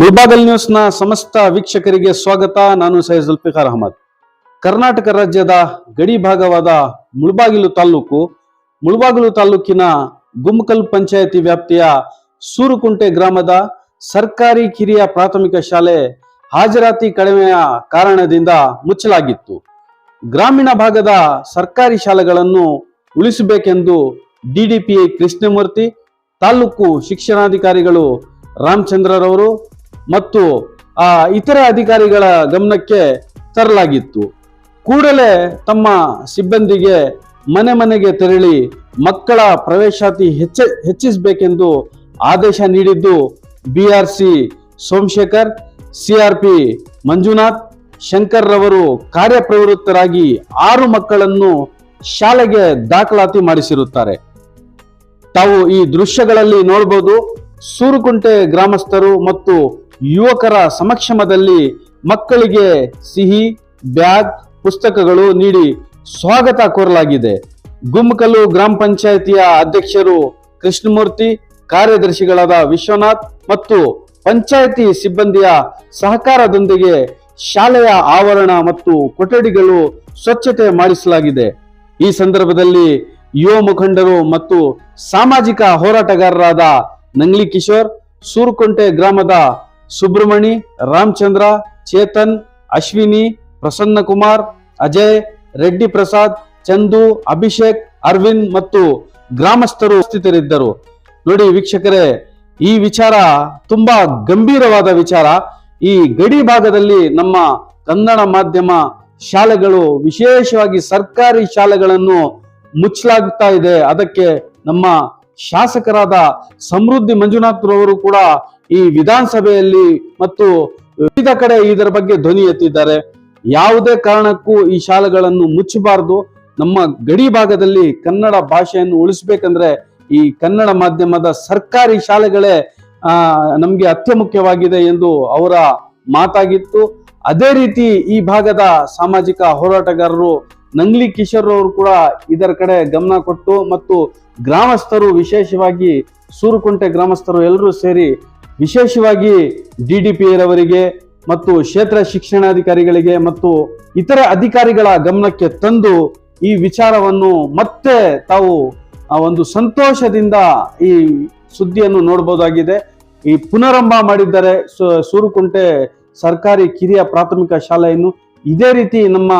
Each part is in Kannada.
ಮುಲ್ಬಾಗಲ್ ನ್ಯೂಸ್ನ ಸಮಸ್ತ ವೀಕ್ಷಕರಿಗೆ ಸ್ವಾಗತ. ನಾನು ಸೈಯದ್ ಜುಲ್ಫಿಕಾರ್ ಅಹಮದ್. ಕರ್ನಾಟಕ ರಾಜ್ಯದ ಗಡಿ ಭಾಗವಾದ ಮುಳಬಾಗಿಲು ತಾಲೂಕು ಮುಳಬಾಗಿಲು ತಾಲೂಕಿನ ಗುಮ್ಮಕಲ್ ಪಂಚಾಯತಿ ವ್ಯಾಪ್ತಿಯ ಸೂರುಕುಂಟೆ ಗ್ರಾಮದ ಸರ್ಕಾರಿ ಕಿರಿಯ ಪ್ರಾಥಮಿಕ ಶಾಲೆ ಹಾಜರಾತಿ ಕಡಿಮೆಯ ಕಾರಣದಿಂದ ಮುಚ್ಚಲಾಗಿತ್ತು. ಗ್ರಾಮೀಣ ಭಾಗದ ಸರ್ಕಾರಿ ಶಾಲೆಗಳನ್ನು ಉಳಿಸಬೇಕೆಂದು D D P I Krishnamurthy taluk ಶಿಕ್ಷಣಾಧಿಕಾರಿಗಳು ರಾಮಚಂದ್ರರವರು ಮತ್ತು, ಆ, ಇತರ ಅಧಿಕಾರಿಗಳ ಗಮನಕ್ಕೆ ತರಲಾಗಿತ್ತು. ಕೂಡಲೇ ತಮ್ಮ ಸಿಬ್ಬಂದಿಗೆ ಮನೆ ಮನೆಗೆ ತೆರಳಿ ಮಕ್ಕಳ ಪ್ರವೇಶಾತಿ ಹೆಚ್ಚ, ಹೆಚ್ಚಿಸಬೇಕೆಂದು ಆದೇಶ ನೀಡಿದ್ದು B R C Somashekar CRP Manjunath, Shankar ರವರು ಕಾರ್ಯಪ್ರವೃತ್ತರಾಗಿ ಆರು ಮಕ್ಕಳನ್ನು ಶಾಲೆಗೆ ದಾಖಲಾತಿ ಮಾಡಿಸಿರುತ್ತಾರೆ. ತಾವು ಈ ದೃಶ್ಯಗಳಲ್ಲಿ ನೋಡಬಹುದು, ಸೂರುಕುಂಟೆ ಗ್ರಾಮಸ್ಥರು ಮತ್ತು ಯುವಕರ ಸಮಕ್ಷಮದಲ್ಲಿ ಮಕ್ಕಳಿಗೆ ಸಿಹಿ, ಬ್ಯಾಗ್, ಪುಸ್ತಕಗಳು ನೀಡಿ ಸ್ವಾಗತ ಕೋರಲಾಗಿದೆ. ಗುಮ್ಮಕಲ್ಲು ಗ್ರಾಮ ಪಂಚಾಯಿತಿಯ ಅಧ್ಯಕ್ಷರು ಕೃಷ್ಣಮೂರ್ತಿ, ಕಾರ್ಯದರ್ಶಿಗಳಾದ ವಿಶ್ವನಾಥ್ ಮತ್ತು ಪಂಚಾಯಿತಿ ಸಿಬ್ಬಂದಿಯ ಸಹಕಾರದೊಂದಿಗೆ ಶಾಲೆಯ ಆವರಣ ಮತ್ತು ಕೊಠಡಿಗಳು ಸ್ವಚ್ಛತೆ ಮಾಡಿಸಲಾಗಿದೆ. ಈ ಸಂದರ್ಭದಲ್ಲಿ ಯುವ ಮುಖಂಡರು ಮತ್ತು ಸಾಮಾಜಿಕ ಹೋರಾಟಗಾರರಾದ ನಂಗ್ಲಿ ಕಿಶೋರ್, ಸೂರ್ಕೊಂಟೆ ಗ್ರಾಮದ ಸುಬ್ರಮಣಿ ರಾಮಚಂದ್ರ, ಚೇತನ್, ಅಶ್ವಿನಿ ಪ್ರಸನ್ನ ಕುಮಾರ್ ಅಜಯ್, ರೆಡ್ಡಿ ಪ್ರಸಾದ್, ಚಂದು, ಅಭಿಷೇಕ್, ಅರವಿಂದ್ ಮತ್ತು ಗ್ರಾಮಸ್ಥರು ಉಪಸ್ಥಿತರಿದ್ದರು. ನೋಡಿ ವೀಕ್ಷಕರೇ, ಈ ವಿಚಾರ ತುಂಬಾ ಗಂಭೀರವಾದ ವಿಚಾರ. ಈ ಗಡಿ ಭಾಗದಲ್ಲಿ ನಮ್ಮ ಕನ್ನಡ ಮಾಧ್ಯಮ ಶಾಲೆಗಳು, ವಿಶೇಷವಾಗಿ ಸರ್ಕಾರಿ ಶಾಲೆಗಳನ್ನು ಮುಚ್ಚಲಾಗ್ತಾ ಇದೆ. ಅದಕ್ಕೆ ನಮ್ಮ ಶಾಸಕರಾದ ಸಮೃದ್ಧಿ ಮಂಜುನಾಥ್ ರವರು ಕೂಡ ಈ ವಿಧಾನಸಭೆಯಲ್ಲಿ ಮತ್ತು ವಿವಿಧ ಕಡೆ ಇದರ ಬಗ್ಗೆ ಧ್ವನಿ ಎತ್ತಿದ್ದಾರೆ. ಯಾವುದೇ ಕಾರಣಕ್ಕೂ ಈ ಶಾಲೆಗಳನ್ನು ಮುಚ್ಚಬಾರದು. ನಮ್ಮ ಗಡಿ ಭಾಗದಲ್ಲಿ ಕನ್ನಡ ಭಾಷೆಯನ್ನು ಉಳಿಸ್ಬೇಕಂದ್ರೆ ಈ ಕನ್ನಡ ಮಾಧ್ಯಮದ ಸರ್ಕಾರಿ ಶಾಲೆಗಳೇ, ಆ, ನಮ್ಗೆ ಅತ್ಯಮುಖ್ಯವಾಗಿದೆ ಎಂದು ಅವರ ಮಾತಾಗಿತ್ತು. ಅದೇ ರೀತಿ ಈ ಭಾಗದ ಸಾಮಾಜಿಕ ಹೋರಾಟಗಾರರು ನಂಗ್ಲಿ ಕಿಶೋರ್ ಅವರು ಕೂಡ ಇದರ ಕಡೆ ಗಮನ ಕೊಟ್ಟು ಮತ್ತು ಗ್ರಾಮಸ್ಥರು ವಿಶೇಷವಾಗಿ ಸೂರುಕುಂಟೆ ಗ್ರಾಮಸ್ಥರು ಎಲ್ಲರೂ ಸೇರಿ ವಿಶೇಷವಾಗಿ ಡಿ ಡಿ ಪಿ ರವರಿಗೆ ಮತ್ತು ಕ್ಷೇತ್ರ ಶಿಕ್ಷಣಾಧಿಕಾರಿಗಳಿಗೆ ಮತ್ತು ಇತರ ಅಧಿಕಾರಿಗಳ ಗಮನಕ್ಕೆ ತಂದು ಈ ವಿಚಾರವನ್ನು ಮತ್ತೆ ತಾವು ಒಂದು ಸಂತೋಷದಿಂದ ಈ ಸುದ್ದಿಯನ್ನು ನೋಡಬಹುದಾಗಿದೆ. ಈ ಪುನರಂಭ ಮಾಡಿದ್ದಾರೆ ಸೂರುಕುಂಟೆ ಸರ್ಕಾರಿ ಕಿರಿಯ ಪ್ರಾಥಮಿಕ ಶಾಲೆಯನ್ನು ಇದೇ ರೀತಿ ನಮ್ಮ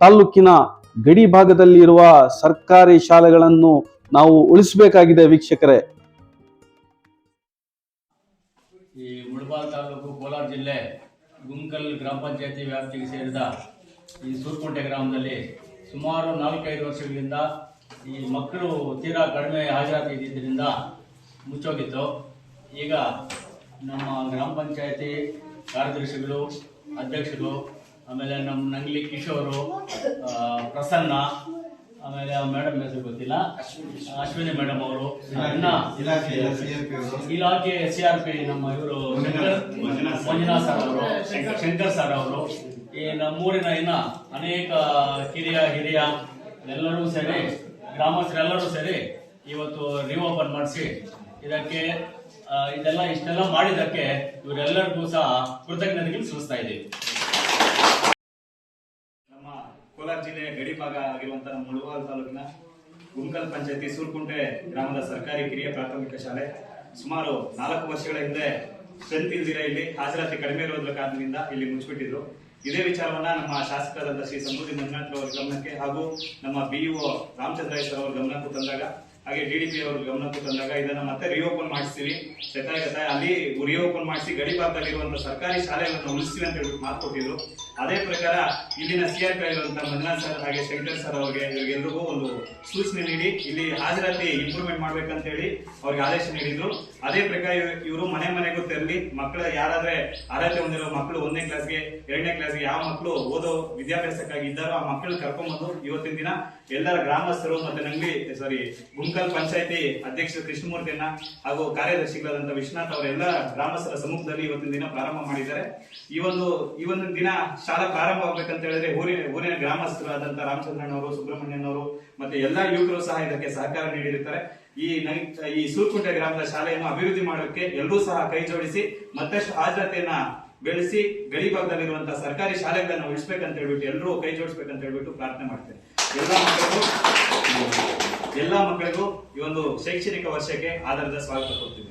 ತಾಲ್ಲೂಕಿನ ಗಡಿ ಭಾಗದಲ್ಲಿ ಇರುವ ಸರ್ಕಾರಿ ಶಾಲೆಗಳನ್ನು ನಾವು ಉಳಿಸಬೇಕಾಗಿದೆ ವೀಕ್ಷಕರೇ. ಮುಳಬಾಲ್ ತಾಲೂಕು ಕೋಲಾರ ಜಿಲ್ಲೆ ಗುಂಕಲ್ ಗ್ರಾಮ ಪಂಚಾಯತಿ ವ್ಯಾಪ್ತಿಗೆ ಸೇರಿದ ಈ ಸೂರ್ಕುಂಟೆ ಗ್ರಾಮದಲ್ಲಿ ಸುಮಾರು ನಾಲ್ಕೈದು ವರ್ಷಗಳಿಂದ ಈ ಮಕ್ಕಳು ತೀರಾ ಕಡಿಮೆ ಹಾಜರಾತಿ ಇದ್ದಿದ್ದರಿಂದ ಮುಚ್ಚೋಗಿತ್ತು. ಈಗ ನಮ್ಮ ಗ್ರಾಮ ಪಂಚಾಯತಿ ಕಾರ್ಯದರ್ಶಿಗಳು, ಅಧ್ಯಕ್ಷರು, ಆಮೇಲೆ ನಮ್ಮ ನಂಗ್ಲಿ ಕಿಶೋರು ಪ್ರಸನ್ನ ಆಮೇಲೆ ಮೇಡಮ್ ಹೆಸರು ಗೊತ್ತಿಲ್ಲ. ಅಶ್ವಿನಿ. ಮೇಡಮ್ ಅವರು. ಇನ್ನ ಇಲಾಖೆ ಸಿ ಆರ್ ಪಿ ನಮ್ಮ ಇವರು ಮಂಜುನಾಥ್ ಸರ್. ಅವರು. ಶಂಕರ್ ಸರ್ ಅವರು. ಈ ನಮ್ಮೂರಿನ ಇನ್ನ ಅನೇಕ ಕಿರಿಯ ಹಿರಿಯ ಎಲ್ಲರೂ ಸೇರಿ ಗ್ರಾಮಸ್ಥರೆಲ್ಲರೂ ಸೇರಿ ಇವತ್ತು ರಿಓಪನ್ ಮಾಡಿಸಿ ಇದಕ್ಕೆ ಆ, ಇದೆಲ್ಲ ಇಷ್ಟೆಲ್ಲ ಮಾಡಿದ್ದಕ್ಕೆ ಇವರೆಲ್ಲರಿಗೂ ಸಹ ಕೃತಜ್ಞತೆಗಳು ಸಲ್ಲಿಸ್ತಾ ಇದ್ದೀವಿ ನಮ್ಮ ಕೋಲಾರ ಜಿಲ್ಲೆಯ ಗಡಿ ಭಾಗ ಆಗಿರುವಂತಹ ಮುಳುವಾಲ್ ತಾಲೂಕಿನ ಗುಂಕಲ್ ಪಂಚಾಯತಿ ಸೂರ್ಕುಂಟೆ ಗ್ರಾಮದ ಸರ್ಕಾರಿ ಕಿರಿಯ ಪ್ರಾಥಮಿಕ ಶಾಲೆ. ಸುಮಾರು ನಾಲ್ಕು ವರ್ಷಗಳ ಹಿಂದೆ ಸ್ಟ್ರೆಂತ್ ಇಲ್ದಿರ ಇಲ್ಲಿ, ಹಾಜರಾತಿ ಕಡಿಮೆ ಇರೋದ್ರ ಕಾರಣದಿಂದ ಇಲ್ಲಿ ಮುಚ್ಚಿಬಿಟ್ಟಿದ್ರು. ಇದೇ ವಿಚಾರವನ್ನ ನಮ್ಮ ಶಾಸಕರಾದ ಶ್ರೀ ಸಂಭೂತಿ ಮಂಜುನಾಥ್ ಅವರ ಗಮನಕ್ಕೆ ಹಾಗೂ ನಮ್ಮ ಬಿಇಒ ರಾಮಚಂದ್ರ ಸರ್ ಅವರ ಗಮನಕ್ಕೂ ತಂದಾಗ, ಹಾಗೆ ಡಿಡಿಪಿ ಅವರ ಗಮನಕ್ಕೂ ತಂದಾಗ ಇದನ್ನ ಮತ್ತೆ ರಿಓಪನ್ ಮಾಡಿಸ್ತೀವಿ. ಶತಾಯಗತಾಯ ಅಲ್ಲಿ ರಿಓಪನ್ ಮಾಡಿಸಿ ಗಡಿ ಭಾಗದಲ್ಲಿರುವಂತಹ ಸರ್ಕಾರಿ ಶಾಲೆಗಳನ್ನು ಉಳಿಸ್ತೀವಿ ಅಂತ ಹೇಳ್ಬಿಟ್ಟು ಮಾತು ಕೊಟ್ಟಿದ್ರು. ಅದೇ ಪ್ರಕಾರ ಇಲ್ಲಿನ ಸಿಆರ್ ಪಿ ಆಗಿರುವಂತಹ ಮಂಜುನಾಥ್ ಸರ್ ಹಾಗೆ ಶಂಕರ್ ಸರ್ ಅವರಿಗೆ ಇವರಿಗೆಲ್ರಿಗೂ ಒಂದು ಸೂಚನೆ ನೀಡಿ, ಇಲ್ಲಿ ಹಾಜರಾತಿ ಇಂಪ್ರೂವ್ಮೆಂಟ್ ಮಾಡ್ಬೇಕಂತ ಹೇಳಿ ಅವ್ರಿಗೆ ಆದೇಶ ನೀಡಿದ್ರು. ಅದೇ ಪ್ರಕಾರ ಇವರು ಮನೆ ಮನೆಗೂ ತೆರಳಿ ಮಕ್ಕಳ ಯಾರಾದ್ರೆ ಅರ್ಹತೆ ಹೊಂದಿರೋ ಮಕ್ಕಳು ಒಂದನೇ ಕ್ಲಾಸ್ಗೆ ಎರಡನೇ ಕ್ಲಾಸ್ಗೆ ಯಾವ ಮಕ್ಕಳು ಓದೋ ವಿದ್ಯಾಭ್ಯಾಸಕ್ಕಾಗಿ ಇದ್ದಾರೋ ಆ ಮಕ್ಕಳು ಕರ್ಕೊಂಡ್ಬಂದು ಇವತ್ತಿನ ದಿನ ಎಲ್ಲರ ಗ್ರಾಮಸ್ಥರು ಮತ್ತೆ ನಂಗ್ಲಿ ಸಾರಿ ಗುಂಕಲ್ ಪಂಚಾಯತಿ ಅಧ್ಯಕ್ಷ ಕೃಷ್ಣಮೂರ್ತಿಯನ್ನ ಹಾಗೂ ಕಾರ್ಯದರ್ಶಿಗಳಾದಂತಹ ವಿಶ್ವನಾಥ್ ಅವರೆಲ್ಲ ಗ್ರಾಮಸ್ಥರ ಸಮ್ಮುಖದಲ್ಲಿ ಇವತ್ತಿನ ದಿನ ಪ್ರಾರಂಭ ಮಾಡಿದ್ದಾರೆ. ಈ ಒಂದು ಈ ಒಂದು ದಿನ ಶಾಲಾ ಪ್ರಾರಂಭ ಆಗ್ಬೇಕಂತ ಹೇಳಿದ್ರೆ ಊರಿನ ಊರಿನ ಗ್ರಾಮಸ್ಥರಾದಂತಹ ರಾಮಚಂದ್ರನ್ ಅವರು ಸುಬ್ರಹ್ಮಣ್ಯನ್ ಅವರು ಮತ್ತೆ ಎಲ್ಲಾ ಯುವಕರು ಸಹ ಇದಕ್ಕೆ ಸಹಕಾರ ನೀಡಿರುತ್ತಾರೆ. ಈ ಈ ಸೂರ್ಕುಂಟೆ ಗ್ರಾಮದ ಶಾಲೆಯನ್ನು ಅಭಿವೃದ್ಧಿ ಮಾಡೋಕೆ ಎಲ್ಲರೂ ಸಹ ಕೈ ಜೋಡಿಸಿ ಮತ್ತಷ್ಟು ಆದ್ರತೆಯನ್ನ ಬೆಳೆಸಿ ಗಡಿ ಭಾಗದಲ್ಲಿರುವಂತಹ ಸರ್ಕಾರಿ ಶಾಲೆಗಳನ್ನು ಉಳಿಸ್ಬೇಕಂತ ಹೇಳ್ಬಿಟ್ಟು ಎಲ್ಲರೂ ಕೈ ಜೋಡಿಸ್ಬೇಕಂತ ಹೇಳ್ಬಿಟ್ಟು ಪ್ರಾರ್ಥನೆ ಮಾಡ್ತೇನೆ. ಎಲ್ಲಾ ಮಕ್ಕಳಿಗೂ ಎಲ್ಲಾ ಮಕ್ಕಳಿಗೂ ಈ ಒಂದು ಶೈಕ್ಷಣಿಕ ವರ್ಷಕ್ಕೆ ಆಧಾರದ ಸ್ವಾಗತ ಕೊಡ್ತೀನಿ.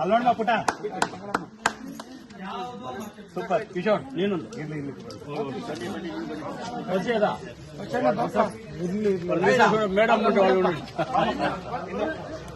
ಅಲ್ಲೋಣ ಪುಟ ಸೂಪರ್ ಕಿಶೋರ್ ನೀನೊಂದು ಇರ್ಲಿ ಇರ್ಲಿ ಮೇಡಮ್ ನಡಿ ನಡಿ ನಡಿ ಕ್ಲಾಸಿಗೆ ನಡಿ ಏನಮ್ಮ ಯಶೋ ನಡಿ ನಡಿ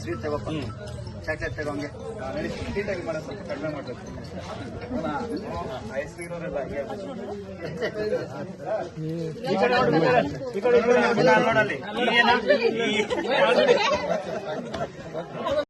ಸ್ವೀಟ್ ತಗೋಪ್ಪ ಮಾಡೋದು ಕಡಿಮೆ ಮಾಡಬೇಕು ಐಸ್